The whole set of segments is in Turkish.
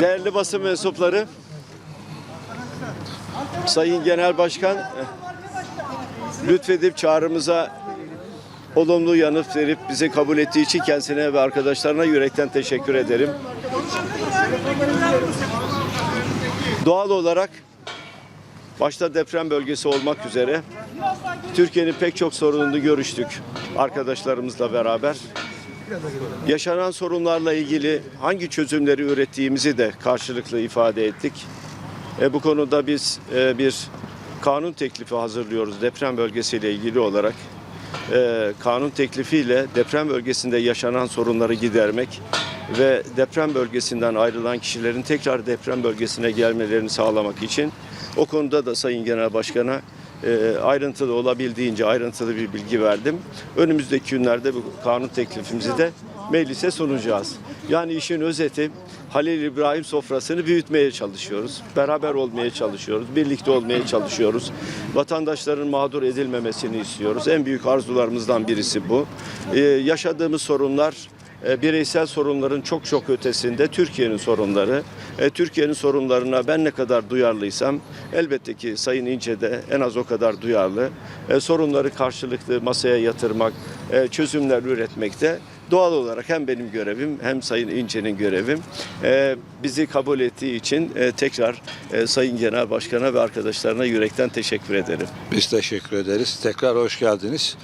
Değerli basın mensupları, Sayın Genel Başkan lütfedip çağrımıza olumlu yanıt verip bizi kabul ettiği için kendisine ve arkadaşlarına yürekten teşekkür ederim. Doğal olarak başta deprem bölgesi olmak üzere Türkiye'nin pek çok sorununu görüştük arkadaşlarımızla beraber. Yaşanan sorunlarla ilgili hangi çözümleri ürettiğimizi de karşılıklı ifade ettik. E, bu konuda biz e, bir kanun teklifi hazırlıyoruz deprem bölgesiyle ilgili olarak. E, kanun teklifiyle deprem bölgesinde yaşanan sorunları gidermek ve deprem bölgesinden ayrılan kişilerin tekrar deprem bölgesine gelmelerini sağlamak için o konuda da Sayın Genel Başkan'a ayrıntılı olabildiğince ayrıntılı bir bilgi verdim. Önümüzdeki günlerde bu kanun teklifimizi de meclise sunacağız. Yani işin özeti Halil İbrahim sofrasını büyütmeye çalışıyoruz. Beraber olmaya çalışıyoruz. Birlikte olmaya çalışıyoruz. Vatandaşların mağdur edilmemesini istiyoruz. En büyük arzularımızdan birisi bu. Ee, yaşadığımız sorunlar bireysel sorunların çok çok ötesinde Türkiye'nin sorunları. E, Türkiye'nin sorunlarına ben ne kadar duyarlıysam elbette ki Sayın İnce de en az o kadar duyarlı. E, sorunları karşılıklı masaya yatırmak, e, çözümler üretmekte doğal olarak hem benim görevim hem Sayın İnce'nin görevim. E, bizi kabul ettiği için e, tekrar e, Sayın Genel Başkan'a ve arkadaşlarına yürekten teşekkür ederim. Biz teşekkür ederiz. Tekrar hoş geldiniz.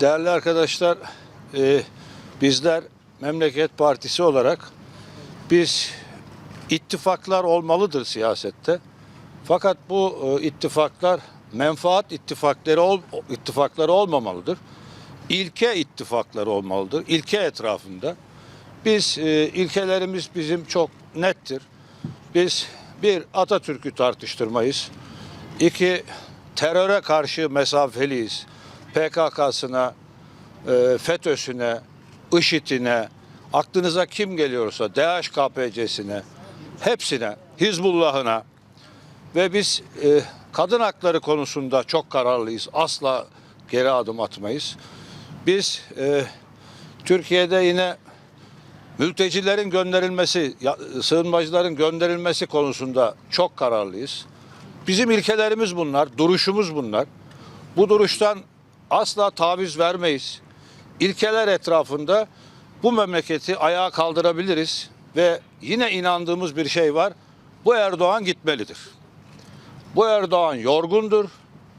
Değerli arkadaşlar, e, bizler Memleket Partisi olarak biz ittifaklar olmalıdır siyasette. Fakat bu e, ittifaklar menfaat ittifakları ol, ittifakları olmamalıdır. İlke ittifakları olmalıdır. İlke etrafında. Biz e, ilkelerimiz bizim çok nettir. Biz bir Atatürk'ü tartıştırmayız. İki, teröre karşı mesafeliyiz. PKK'sına, e, FETÖ'süne, IŞİD'ine, aklınıza kim geliyorsa DHKPC'sine, hepsine, Hizbullah'ına ve biz e, kadın hakları konusunda çok kararlıyız. Asla geri adım atmayız. Biz e, Türkiye'de yine mültecilerin gönderilmesi, ya- sığınmacıların gönderilmesi konusunda çok kararlıyız. Bizim ilkelerimiz bunlar, duruşumuz bunlar. Bu duruştan asla taviz vermeyiz. İlkeler etrafında bu memleketi ayağa kaldırabiliriz ve yine inandığımız bir şey var. Bu Erdoğan gitmelidir. Bu Erdoğan yorgundur.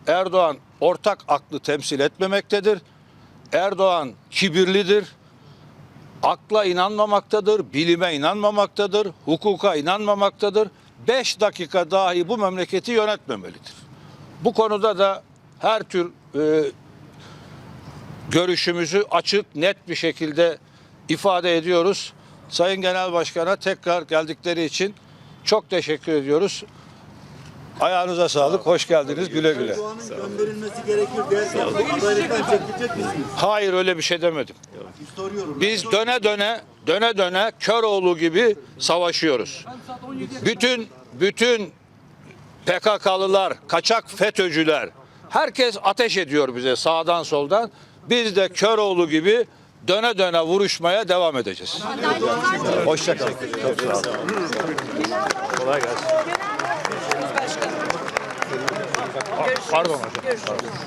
Erdoğan ortak aklı temsil etmemektedir. Erdoğan kibirlidir. Akla inanmamaktadır, bilime inanmamaktadır, hukuka inanmamaktadır. Beş dakika dahi bu memleketi yönetmemelidir. Bu konuda da her tür e, görüşümüzü açık, net bir şekilde ifade ediyoruz. Sayın Genel Başkan'a tekrar geldikleri için çok teşekkür ediyoruz. Ayağınıza sağlık, hoş geldiniz, güle güle. Erdoğan'ın gönderilmesi gerekir derken adaletten çekilecek misiniz? Hayır öyle bir şey demedim. Soruyorum. Biz döne döne, döne döne Köroğlu gibi savaşıyoruz. Bütün bütün PKK'lılar, kaçak FETÖ'cüler, herkes ateş ediyor bize sağdan soldan. Biz de Köroğlu gibi döne döne vuruşmaya devam edeceğiz. Hoşçakalın. Çok sağ olun. Kolay gelsin. Pardon hocam.